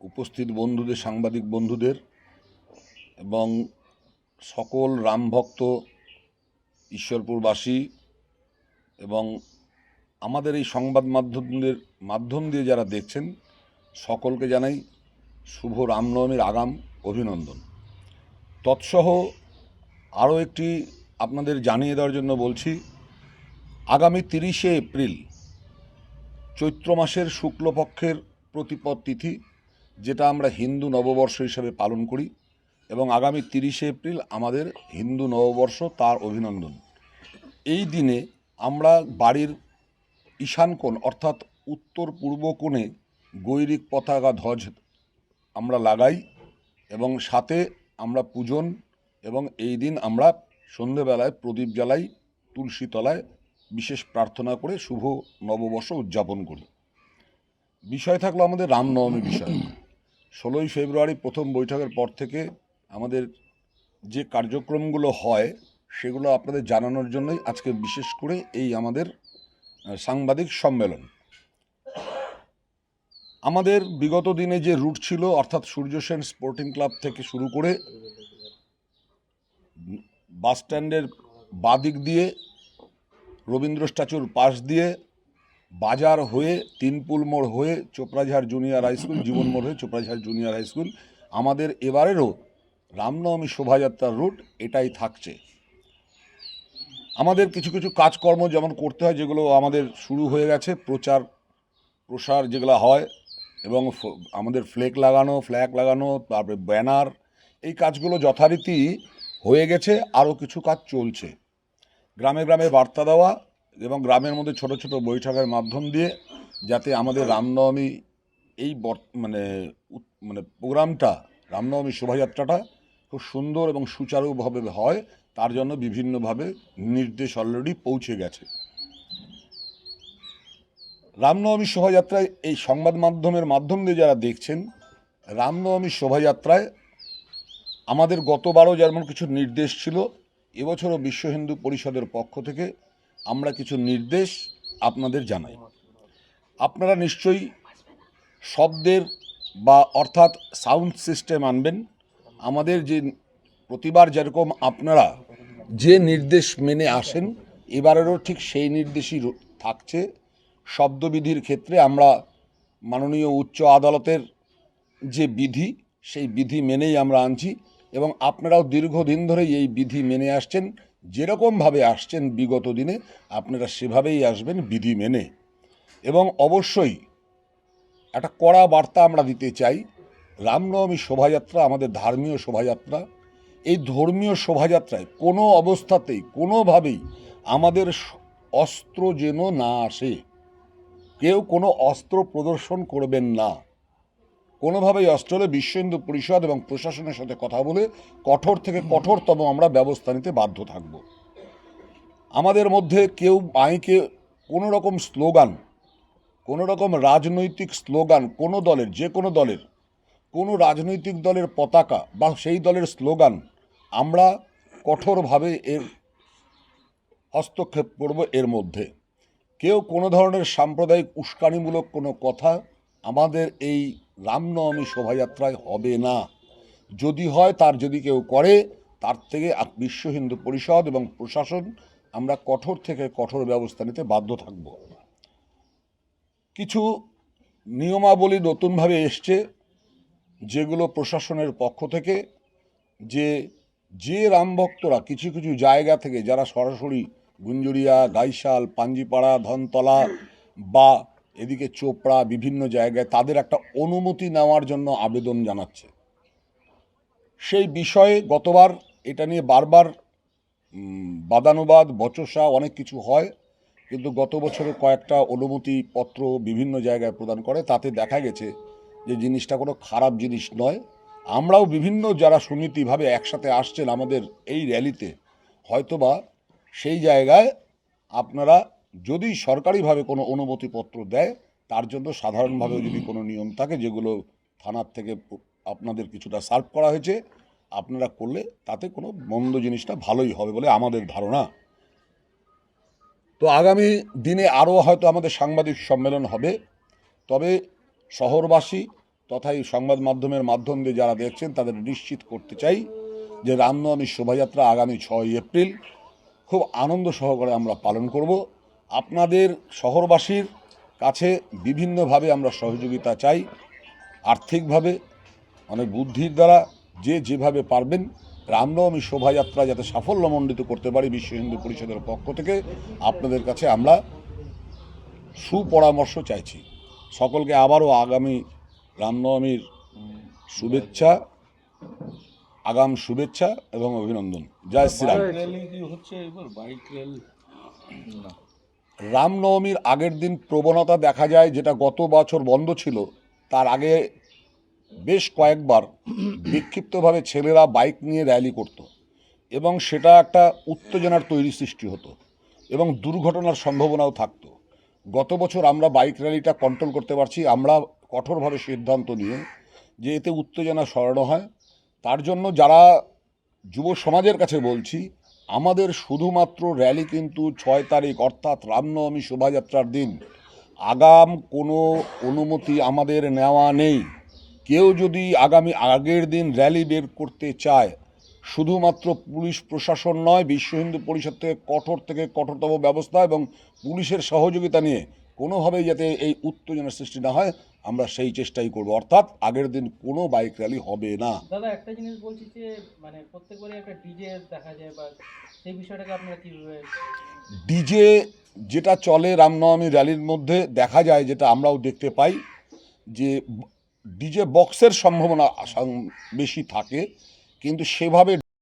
উপস্থিত বন্ধুদের, সাংবাদিক বন্ধুদের এবং সকল রামভক্ত ঈশ্বরপুরবাসী এবং আমাদের এই সংবাদ মাধ্যমদের, মাধ্যম দিয়ে যারা দেখছেন, সকলকে জানাই শুভ রামনবমীর আগাম অভিনন্দন। তৎসহ আরও একটি আপনাদের জানিয়ে দেওয়ার জন্য বলছি, আগামী তিরিশে এপ্রিল চৈত্র মাসের শুক্লপক্ষের প্রতিপদ তিথি, যেটা আমরা হিন্দু নববর্ষ হিসেবে পালন করি এবং আগামী তিরিশে এপ্রিল আমাদের হিন্দু নববর্ষ তার অভিনন্দন। এই দিনে আমরা বাড়ির ঈশান কোণ অর্থাৎ উত্তর পূর্ব কোণে গৈরিক পতাকা ধ্বজ আমরা লাগাই এবং সাথে আমরা পূজন এবং এই দিন আমরা সন্ধেবেলায় প্রদীপ জ্বালাই, তুলসী তলায় বিশেষ প্রার্থনা করে শুভ নববর্ষ উদযাপন করি। বিষয় থাকল আমাদের রামনবমী বিষয়। ষোলোই ফেব্রুয়ারি প্রথম বৈঠকের পর থেকে আমাদের যে কার্যক্রমগুলো হয়, সেগুলো আপনাদের জানানোর জন্যই আজকে বিশেষ করে এই আমাদের সাংবাদিক সম্মেলন। আমাদের বিগত দিনে যে রুট ছিল, অর্থাৎ সূর্য সেন স্পোর্টিং ক্লাব থেকে শুরু করে বাস স্ট্যান্ডের বাদিক দিয়ে, রবীন্দ্র স্ট্যাচুর পাশ দিয়ে বাজার হয়ে তিনপুল মোড় হয়ে Choprajhar junior high school, Jiban মোড় হয়ে চোপড়াঝাড় জুনিয়র হাই স্কুল, আমাদের এবারেরও রামনবমী শোভাযাত্রার রুট এটাই থাকছে। আমাদের কিছু কিছু কাজকর্ম যেমন করতে হয়, যেগুলো আমাদের শুরু হয়ে গেছে, প্রচার, প্রসার যেগুলো হয়, এবং আমাদের ফ্লেক লাগানো, ফ্ল্যাগ লাগানো, তারপরে ব্যানার, এই কাজগুলো যথারীতি হয়ে গেছে, আরও কিছু কাজ চলছে। গ্রামে গ্রামে বার্তা দেওয়া এবং গ্রামের মধ্যে ছোট ছোট বৈঠকের মাধ্যম দিয়ে যাতে আমাদের রামনবমী এই মানে মানে প্রোগ্রামটা, রামনবমী শোভাযাত্রাটা খুব সুন্দর এবং সুচারুভাবে হয়, তার জন্য বিভিন্নভাবে নির্দেশ অলরেডি পৌঁছে গেছে। রামনবমী শোভাযাত্রায় এই সংবাদ মাধ্যমের মাধ্যম দিয়ে যারা দেখছেন, রামনবমী শোভাযাত্রায় আমাদের গতবারও যেমন কিছু নির্দেশ ছিল, এবছরও বিশ্ব হিন্দু পরিষদের পক্ষ থেকে আমরা কিছু নির্দেশ আপনাদের জানাই। আপনারা নিশ্চয়ই শব্দের বা অর্থাৎ সাউন্ড সিস্টেম আনবেন। আমাদের যে প্রতিবার যেরকম আপনারা যে নির্দেশ মেনে আসেন, এবারেরও ঠিক সেই নির্দেশই থাকছে। শব্দবিধির ক্ষেত্রে আমরা মাননীয় উচ্চ আদালতের যে বিধি, সেই বিধি মেনেই আমরা আনছি এবং আপনারাও দীর্ঘদিন ধরে এই বিধি মেনে আসছেন। যেরকমভাবে আসছেন বিগত দিনে, আপনারা সেভাবেই আসবেন বিধি মেনে। এবং অবশ্যই একটা কড়া বার্তা আমরা দিতে চাই, রামনবমী শোভাযাত্রা, আমাদের ধর্মীয় শোভাযাত্রা। এই ধর্মীয় শোভাযাত্রায় কোনো অবস্থাতেই, কোনোভাবেই আমাদের অস্ত্র যেন না আসে। কেউ কোনো অস্ত্র প্রদর্শন করবেন না। কোনোভাবেই অস্ত্র হলে বিশ্ব হিন্দু পরিষদ এবং প্রশাসনের সাথে কথা বলে কঠোর থেকে কঠোরতম আমরা ব্যবস্থা নিতে বাধ্য থাকব। আমাদের মধ্যে কেউ মাইকে কোনো রকম স্লোগান কোনো রকম রাজনৈতিক স্লোগান, কোনো দলের, যে কোনো দলের, কোনো রাজনৈতিক দলের পতাকা বা সেই দলের স্লোগান আমরা কঠোরভাবে এর হস্তক্ষেপ করব এর মধ্যে। কেউ কোনো ধরনের সাম্প্রদায়িক উস্কানিমূলক কোনো কথা আমাদের এই রামনবমী শোভাযাত্রায় হবে না। যদি হয়, তার যদি কেউ করে, তার থেকে বিশ্ব হিন্দু পরিষদ এবং প্রশাসন, আমরা কঠোর থেকে কঠোর ব্যবস্থা নিতে বাধ্য থাকব। কিছু নিয়মাবলী নতুনভাবে এসছে, যেগুলো প্রশাসনের পক্ষ থেকে, যে যে রামভক্তরা কিছু কিছু জায়গা থেকে, যারা সরাসরি গুঞ্জুরিয়া, গাইশাল, পাঞ্জিপাড়া, ধনতলা বা এদিকে চোপড়া বিভিন্ন জায়গায় তাদের একটা অনুমতি নেওয়ার জন্য আবেদন জানাচ্ছে। সেই বিষয়ে গতবার এটা নিয়ে বারবার বাদানুবাদ, বচসা অনেক কিছু হয়, কিন্তু গত বছরে কয়েকটা অনুমতি পত্র বিভিন্ন জায়গায় প্রদান করে, তাতে দেখা গেছে যে জিনিসটা কোনো খারাপ জিনিস নয়। আমরাও বিভিন্ন যারা সমিতিভাবে একসাথে আসছেন আমাদের এই র্যালিতে, হয়তোবা সেই জায়গায় আপনারা যদি সরকারিভাবে কোনো অনুমতিপত্র দেয়, তার জন্য সাধারণভাবে যদি কোনো নিয়ম থাকে, যেগুলো থানার থেকে আপনাদের কিছুটা সার্ভ করা হয়েছে, আপনারা করলে তাতে কোনো মন্দ জিনিসটা ভালোই হবে বলে আমাদের ধারণা। তো আগামী দিনে আরও হয়তো আমাদের সাংবাদিক সম্মেলন হবে। তবে শহরবাসী তথা এই সংবাদ মাধ্যমের মাধ্যম দিয়ে যারা দেখছেন, তাদের নিশ্চিত করতে চাই যে রামনবমী শোভাযাত্রা আগামী ছয় এপ্রিল খুব আনন্দ সহকারে আমরা পালন করব। আপনাদের শহরবাসীর কাছে বিভিন্নভাবে আমরা সহযোগিতা চাই, আর্থিকভাবে, অনেক বুদ্ধির দ্বারা যে যেভাবে পারবেন। রামনবমী শোভাযাত্রা যাতে সাফল্যমণ্ডিত করতে পারি বিশ্ব হিন্দু পরিষদের পক্ষ থেকে, আপনাদের কাছে আমরা সুপরামর্শ চাইছি। সকলকে আবারও আগামী রামনবমীর শুভেচ্ছা, আগাম শুভেচ্ছা এবং অভিনন্দন। জয় শ্রীরাম। হচ্ছে এবার? বাইক রামনবমীর আগের দিন প্রবণতা দেখা যায়, যেটা গত বছর বন্ধ ছিল, তার আগে বেশ কয়েকবার বিক্ষিপ্তভাবে ছেলেরা বাইক নিয়ে র্যালি করত এবং সেটা একটা উত্তেজনার তৈরি সৃষ্টি হতো এবং দুর্ঘটনার সম্ভাবনাও থাকতো। গত বছর আমরা বাইক র্যালিটা কন্ট্রোল করতে পারছি, আমরা কঠোরভাবে সিদ্ধান্ত নিয়ে যে এতে উত্তেজনা সরানো হয়। তার জন্য যারা যুব সমাজের কাছে বলছি আমাদের শুধুমাত্র র্যালি কিন্তু ছয় তারিখ, অর্থাৎ রামনবমী শোভাযাত্রার দিন। আগাম কোনো অনুমতি আমাদের নেওয়া নেই। কেউ যদি আগামী আগের দিন র্যালি বের করতে চায়, শুধুমাত্র পুলিশ প্রশাসন নয়, বিশ্ব হিন্দু পরিষদ থেকে কঠোর থেকে কঠোরতম ব্যবস্থা এবং পুলিশের সহযোগিতা নিয়ে কোনোভাবেই যাতে এই উত্তেজনার সৃষ্টি না হয় আমরা সেই চেষ্টাই করব। অর্থাৎ আগের দিন কোনো বাইক র্যালি হবে না। দাদা একটা জিনিস বলছি যে মানে প্রত্যেকবারই একটা ডিজে দেখা যায় বা সেই বিষয়টাকে আপনারা কীভাবে ডিজে যেটা চলে রামনবমী র্যালির মধ্যে দেখা যায় যেটা আমরাও দেখতে পাই যে ডিজে বক্সের সম্ভাবনা বেশি থাকে কিন্তু সেভাবে